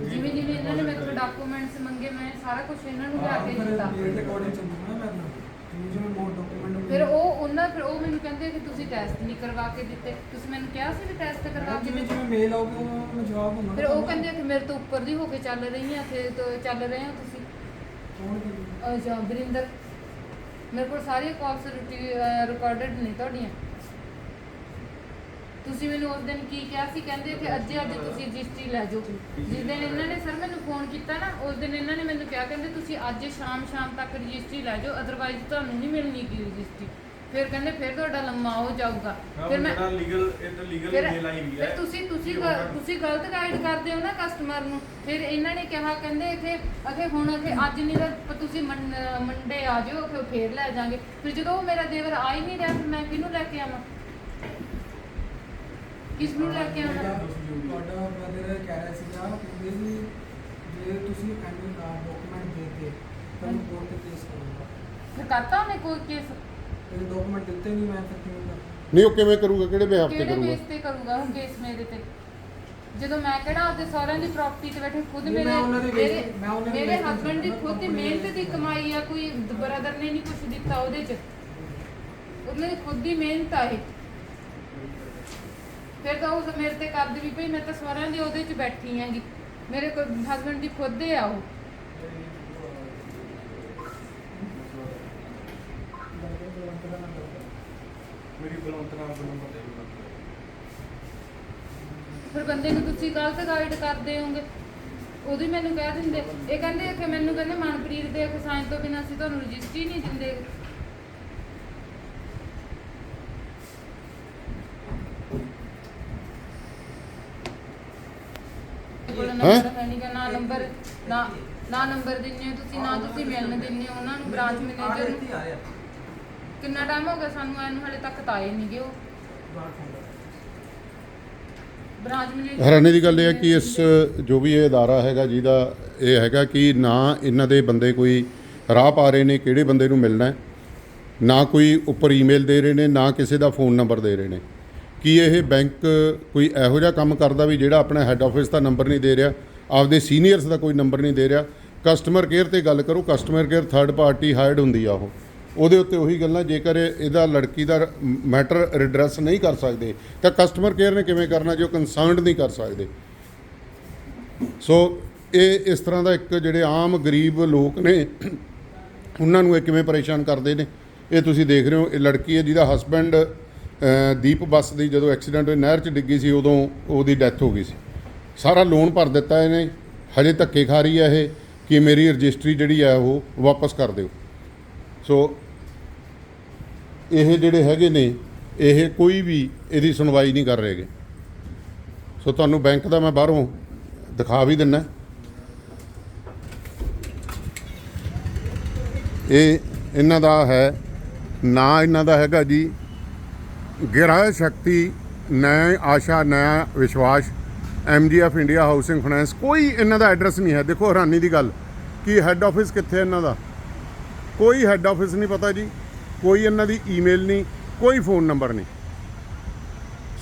ਜਿਵੇਂ ਜਿਵੇਂ ਇਹਨਾਂ ਨੇ ਮੇਰੇ ਕੋਲ ਡਾਕੂਮੈਂਟਸ ਮੰਗੇ ਮੈਂ ਸਾਰਾ ਕੁਝ ਇਹਨਾਂ ਨੂੰ ਲਿਆ ਕੇ ਦਿੱਤਾ। ਮੇਰੇ ਅਕੋਰਡਿੰਗ ਚੱਲੂਗਾ ਨਾ ਮੈਂ ਆਪਣਾ ਜਿਵੇਂ ਮੋਰ ਡਾਕੂਮੈਂਟ ਫਿਰ ਉਹ ਉਹਨਾਂ ਫਿਰ ਉਹ ਮੈਨੂੰ ਕਹਿੰਦੇ ਕਿ ਤੁਸੀਂ ਟੈਸਟ ਨਹੀਂ ਕਰਵਾ ਕੇ ਦਿੱਤੇ। ਤੁਸੀਂ ਮੈਨੂੰ ਕਿਹਾ ਸੀ ਵੀ ਟੈਸਟ ਕਰਵਾ ਕੇ ਜਿਵੇਂ ਜਿਵੇਂ ਮੇਲ ਆਊਗੀ ਉਹਨਾਂ ਨੂੰ ਜਵਾਬ ਦੂੰਗਾ ਫਿਰ ਉਹ ਕਹਿੰਦੇ ਕਿ ਮੇਰੇ ਤੋਂ ਉੱਪਰ ਦੀ ਹੋ ਕੇ ਚੱਲ ਰਹੀ ਆ ਤੇ ਤੋਂ ਚੱਲ ਰਹੇ ਹੋ ਤੁਸੀਂ। ਕੌਣ ਕਹਿੰਦਾ? ਅੱਛਾ ਬਰਿੰਦਰ। ਮੇਰੇ ਕੋਲ ਸਾਰੀਆਂ ਕਾਲਸ ਰਿਕਾਰਡਡ ਨੇ ਤੁਹਾਡੀਆਂ। ਤੁਸੀਂ ਮੈਨੂੰ ਉਸ ਦਿਨ ਕੀ ਕਿਹਾ ਸੀ? ਕਹਿੰਦੇ ਕਿ ਅੱਜ ਅੱਜ ਤੁਸੀਂ ਰਜਿਸਟਰੀ ਲੈ ਜਾਓ ਜਿਸ ਦਿਨ ਇਹਨਾਂ ਨੇ ਸਰ ਮੈਨੂੰ ਫੋਨ ਕੀਤਾ ਨਾ ਉਸ ਦਿਨ ਇਹਨਾਂ ਨੇ ਮੈਨੂੰ ਕਿਹਾ ਕਹਿੰਦੇ ਤੁਸੀਂ ਅੱਜ ਸ਼ਾਮ ਸ਼ਾਮ ਤੱਕ ਰਜਿਸਟਰੀ ਲੈ ਜਾਓ ਅਦਰਵਾਈਜ਼ ਤੁਹਾਨੂੰ ਨਹੀਂ ਮਿਲਣੀ ਕੀ ਰਜਿਸਟਰੀ। ਫਿਰ ਕਹਿੰਦੇ ਫਿਰ ਤੁਹਾਡਾ ਲੰਮਾ ਹੋ ਜਾਊਗਾ। ਫਿਰ ਮੈਂ ਲੀਗਲ ਇਹ ਤਾਂ ਲੀਗਲ ਮੇਲ ਆਈ ਵੀ ਹੈ। ਫਿਰ ਤੁਸੀਂ ਤੁਸੀਂ ਤੁਸੀਂ ਗਲਤ ਗਾਈਡ ਕਰਦੇ ਹੋ ਨਾ ਕਸਟਮਰ ਨੂੰ। ਫਿਰ ਇਹਨਾਂ ਨੇ ਕਿਹਾ ਕਹਿੰਦੇ ਕਿ ਅਗੇ ਹੁਣ ਅਗੇ ਅੱਜ ਨਹੀਂ ਤਾਂ ਤੁਸੀਂ ਮੰਡੇ ਆ ਜਾਓ ਫਿਰ ਫੇਰ ਲੈ ਜਾਾਂਗੇ। ਫਿਰ ਜਦੋਂ ਉਹ ਮੇਰਾ ਦੇਵਰ ਆ ਹੀ ਨਹੀਂ ਰਿਹਾ ਫਿਰ ਮੈਂ ਕਿਹਨੂੰ ਲੈ ਕੇ ਆਵਾਂ? ਕਿਸ ਨੂੰ ਲੈ ਕੇ ਆਵਾਂ ਤੁਹਾਡਾ ਬ੍ਰਦਰ ਕਹਿ ਰਿਹਾ ਸੀਗਾ ਕਿ ਵੀ ਜੇ ਤੁਸੀਂ ਐਂਡ ਡਾਕੂਮੈਂਟ ਦੇ ਕੇ ਤੁਹਾਨੂੰ ਕੋਰਟ ਤੇ ਕੇਸ ਕਰੂੰਗਾ। ਫਿਰ ਕਰਤਾ ਉਹਨੇ ਕੋਈ ਕੇਸ ਇਹ ਡਾਕੂਮੈਂਟ ਦਿੱਤੇ ਨਹੀਂ ਮੈਂ ਫਿਰ ਕਿਵੇਂ ਕਰਾਂ ਨਹੀਂ ਉਹ ਕਿਵੇਂ ਕਰੂਗਾ ਕਿਹੜੇ ਬਿਹਾਫ ਤੇ ਕਿਹੜੇ ਕਰੂਗਾ? ਬੇਸ ਤੇ ਕਰੂਗਾ ਉਹ ਕੇਸ ਮੇਰੇ ਤੇ? ਜਦੋਂ ਮੈਂ ਕਿਹੜਾ ਆਪਦੇ ਸਹੁਰਿਆਂ ਦੀ ਪ੍ਰਾਪਰਟੀ ਤੇ ਬੈਠੇ ਖੁਦ ਨਹੀਂ, ਮੇਰੇ ਮੈਂ ਉਹਨਾਂ ਦੇ ਮੇਰੇ ਵੇਚ- ਮੈਂ ਉਹਨਾਂ ਦੇ ਮੇਰੇ ਹਸਬੰਡ ਦੀ ਖੁਦ ਦੀ ਮਿਹਨਤ ਦੀ ਕਮਾਈ ਆ ਕੋਈ ਬ੍ਰਦਰ ਨੇ ਨਹੀਂ ਕੁਝ ਦਿੱਤਾ ਉਹਦੇ ਚ। ਉਹਨੇ ਖੁਦ ਦੀ ਮਿਹਨਤ ਆ ਇਹ। ਫਿਰ ਤਾਂ ਉਹ ਮੇਰੇ ਤੇ ਕਰਦੀ ਵੀ ਭਈ ਮੈਂ ਤਾਂ ਸਹੁਰਿਆਂ ਦੀ ਉਹਦੇ ਚ ਬੈਠੀ ਆਂਗੀ ਮੇਰੇ ਕੋਲ ਹਸਬੰਡ ਦੀ ਖੁਦ ਦੇ ਆ ਉਹ। ਮੇਰੀ ਨਾਮ ਨੰਬਰ ਦੇ ਫਿਰ ਬੰਦੇ ਨੂੰ ਤੁਸੀਂ ਗਲਤ ਗਾਈਡ ਕਰਦੇ ਹੋਗੇ ਉਹਦੀ ਮੈਨੂੰ ਕਹਿ ਦਿੰਦੇ। ਇਹ ਕਹਿੰਦੇ ਕਿ ਮੈਨੂੰ ਕਹਿੰਦੇ ਮਨਪ੍ਰੀਤ ਦੇ ਕਿ ਸਾਈਨ ਤੋਂ ਬਿਨਾਂ ਅਸੀਂ ਤੁਹਾਨੂੰ ਰਜਿਸਟਰੀ ਨਹੀਂ ਦਿੰਦੇ। ਕੋਲ ਨੰਬਰ ਹੈ ਨਹੀਂ ਗਾ, ਨਾ ਨੰਬਰ ਨਾ ਨਾ ਨੰਬਰ ਦਿੰਦੇ ਹੋ ਤੁਸੀਂ ਨਾ ਤੁਸੀਂ ਮਿਲਣ ਦਿੰਦੇ ਹੋ ਉਹਨਾਂ ਨੂੰ ਬ੍ਰਾਂਚ ਮੈਨੇਜਰ ਨੂੰ ਕਿੰਨਾ ਟਾਈਮ ਹੋ ਗਿਆ ਸਾਨੂੰ ਐਨ ਹਲੇ ਤੱਕ ਤਾਂ ਆਏ ਨਹੀਂਗੇ ਉਹ। ਬ੍ਰਾਂਚ ਮੈਨੇਜਰ ਹੈਰਾਨੀ ਦੀ ਗੱਲ ਇਹ ਹੈ ਕਿ ਇਸ ਜੋ ਵੀ ਇਹ ਅਦਾਰਾ ਹੈਗਾ ਜਿਹਦਾ ਇਹ ਹੈਗਾ ਕਿ ਨਾ ਇਹਨਾਂ ਦੇ ਬੰਦੇ ਕੋਈ ਰਾਹ ਪਾ ਰਹੇ ਨੇ ਕਿਹੜੇ ਬੰਦੇ ਨੂੰ ਮਿਲਣਾ ਹੈ ਨਾ ਕੋਈ ਉੱਪਰ ਈਮੇਲ ਦੇ ਰਹੇ ਨੇ ਨਾ ਕਿਸੇ ਦਾ ਫੋਨ ਨੰਬਰ ਦੇ ਰਹੇ ਨੇ। ਕੀ ਇਹ ਬੈਂਕ ਕੋਈ ਇਹੋ ਜਿਹਾ ਕੰਮ ਕਰਦਾ ਵੀ ਜਿਹੜਾ ਆਪਣਾ ਹੈੱਡ ਆਫਿਸ ਦਾ ਨੰਬਰ ਨਹੀਂ ਦੇ ਰਿਹਾ? ਆਪਦੇ ਸੀਨੀਅਰਸ ਦਾ ਕੋਈ ਨੰਬਰ ਨਹੀਂ ਦੇ ਰਿਹਾ? ਕਸਟਮਰ ਕੇਅਰ ਤੇ ਗੱਲ ਕਰੋ customer care third party hired ਹੁੰਦੀ ਆ ਉਹ। ਉਹਦੇ ਉੱਤੇ ਉਹੀ ਗੱਲਾਂ, ਜੇਕਰ ਇਹਦਾ ਲੜਕੀ ਦਾ ਮੈਟਰ ਰਿਡਰੈਸ ਨਹੀਂ ਕਰ ਸਕਦੇ, ਤਾਂ ਕਸਟਮਰ ਕੇਅਰ ਨੇ ਕਿਵੇਂ ਕਰਨਾ ਜੇ ਉਹ ਕੰਸਰਨਡ ਨਹੀਂ ਕਰ ਸਕਦੇ? ਸੋ ਇਹ ਇਸ ਤਰ੍ਹਾਂ ਦਾ ਇੱਕ ਜਿਹੜੇ ਆਮ ਗਰੀਬ ਲੋਕ ਨੇ, ਉਹਨਾਂ ਨੂੰ ਇਹ ਕਿਵੇਂ ਪਰੇਸ਼ਾਨ ਕਰਦੇ ਨੇ? ਇਹ ਤੁਸੀਂ ਦੇਖ ਰਹੇ ਹੋ, ਇਹ ਲੜਕੀ ਹੈ ਜਿਹਦਾ ਹਸਬੈਂਡ ਦੀਪ ਬੱਸ ਦੀ ਜਦੋਂ ਐਕਸੀਡੈਂਟ ਹੋਇਆ ਨਹਿਰ 'ਚ ਡਿੱਗੀ ਸੀ, ਉਦੋਂ ਉਹਦੀ ਡੈਥ ਹੋ ਗਈ ਸੀ। ਸਾਰਾ ਲੋਨ ਭਰ ਦਿੱਤਾ ਇਹਨੇ। ਹਜੇ ਧੱਕੇ ਖਾ ਰਹੀ ਹੈ ਇਹ ਕਿ ਮੇਰੀ ਰਜਿਸਟਰੀ ਜਿਹੜੀ ਹੈ ਉਹ ਵਾਪਸ ਕਰ ਦਿਓ। ਸੋ ਇਹ ਜਿਹੜੇ ਹੈਗੇ ਨੇ, ਇਹ ਕੋਈ ਵੀ ਇਹਦੀ ਸੁਣਵਾਈ ਨਹੀਂ ਕਰ ਰਹੇਗੇ। ਸੋ ਤੁਹਾਨੂੰ ਬੈਂਕ ਦਾ ਮੈਂ ਬਾਹਰੋਂ ਦਿਖਾ ਵੀ ਦਿੰਨਾ। ਇਹ ਇਹਨਾਂ ਦਾ ਹੈ, ਨਾਂ ਇਹਨਾਂ ਦਾ ਹੈਗਾ ਜੀ ਗਿਰਾਏ ਸ਼ਕਤੀ, ਨੈ ਆਸ਼ਾ ਨया ਵਿਸ਼ਵਾਸ ਐਮਜੀਐਫ ਇੰਡੀਆ ਹਾਊਸਿੰਗ ਫਾਈਨੈਂਸ ਕੋਈ ਇਹਨਾਂ ਦਾ ਐਡਰੈਸ ਨਹੀਂ ਹੈ। ਦੇਖੋ ਹੈਰਾਨੀ ਦੀ ਗੱਲ, ਕਿ ਹੈੱਡ ਆਫਿਸ ਕਿੱਥੇ ਇਹਨਾਂ ਦਾ? ਕੋਈ ਹੈੱਡ ਆਫਿਸ ਨਹੀਂ ਪਤਾ ਜੀ, ਕੋਈ ਇਹਨਾਂ ਦੀ ਈਮੇਲ ਨਹੀਂ, ਕੋਈ ਫੋਨ ਨੰਬਰ ਨਹੀਂ।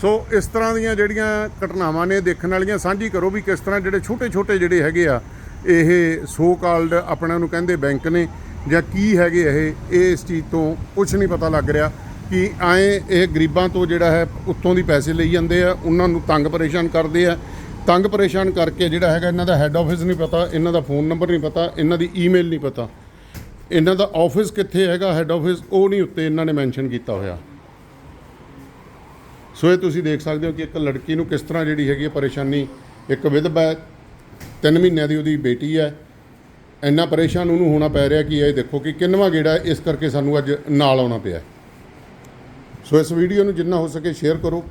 ਸੋ ਇਸ ਤਰ੍ਹਾਂ ਦੀਆਂ ਜਿਹੜੀਆਂ ਘਟਨਾਵਾਂ ਨੇ ਦੇਖਣ ਵਾਲੀਆਂ, ਸਾਂਝੀ ਕਰੋ ਵੀ ਕਿਸ ਤਰ੍ਹਾਂ ਜਿਹੜੇ ਛੋਟੇ ਛੋਟੇ ਜਿਹੜੇ ਹੈਗੇ ਆ, ਇਹ ਸੋ ਕਾਲਡ ਆਪਣਾ ਨੂੰ ਕਹਿੰਦੇ ਬੈਂਕ ਨੇ ਜਾਂ ਕੀ ਹੈਗੇ ਇਹ ਇਹ ਇਸ ਚੀਜ਼ ਤੋਂ ਕੁਝ ਨਹੀਂ ਪਤਾ ਲੱਗ ਰਿਹਾ। ਕਿ ਐਂ ਇਹ ਗਰੀਬਾਂ ਤੋਂ ਜਿਹੜਾ ਹੈ ਉੱਤੋਂ ਦੀ ਪੈਸੇ ਲਈ ਜਾਂਦੇ ਆ, ਉਹਨਾਂ ਨੂੰ ਤੰਗ ਪਰੇਸ਼ਾਨ ਕਰਦੇ ਆ। ਤੰਗ ਪਰੇਸ਼ਾਨ ਕਰਕੇ ਜਿਹੜਾ ਹੈਗਾ ਇਹਨਾਂ ਦਾ ਹੈੱਡ ਆਫਿਸ ਨਹੀਂ ਪਤਾ, ਇਹਨਾਂ ਦਾ ਫੋਨ ਨੰਬਰ ਨਹੀਂ ਪਤਾ, ਇਹਨਾਂ ਦੀ ਈਮੇਲ ਨਹੀਂ ਪਤਾ। ਇਹਨਾਂ ਦਾ ਆਫਿਸ ਕਿੱਥੇ ਹੈਗਾ ਹੈੱਡ ਆਫਿਸ ਉਹ ਨਹੀਂ ਉੱਤੇ ਇਹਨਾਂ ਨੇ ਮੈਂਸ਼ਨ ਕੀਤਾ ਹੋਇਆ। ਸੋ ਇਹ ਤੁਸੀਂ ਦੇਖ ਸਕਦੇ ਹੋ ਕਿ ਇੱਕ ਲੜਕੀ ਨੂੰ ਕਿਸ ਤਰ੍ਹਾਂ ਜਿਹੜੀ ਹੈਗੀ ਹੈ ਪਰੇਸ਼ਾਨੀ, ਇੱਕ ਵਿਧਵਾ ਹੈ, ਤਿੰਨ ਮਹੀਨਿਆਂ ਦੀ ਉਹਦੀ ਬੇਟੀ ਹੈ। ਇੰਨਾ ਪਰੇਸ਼ਾਨ ਉਹਨੂੰ ਹੋਣਾ ਪੈ ਰਿਹਾ ਕਿ ਇਹ ਦੇਖੋ ਕਿ ਕਿੰਨਵਾਂ ਗੇੜਾ ਇਸ ਕਰਕੇ ਸਾਨੂੰ ਅੱਜ ਨਾਲ ਆਉਣਾ ਪਿਆ ਸੋ ਇਸ ਵੀਡੀਓ ਨੂੰ ਜਿੰਨਾ ਹੋ ਸਕੇ ਸ਼ੇਅਰ ਕਰੋ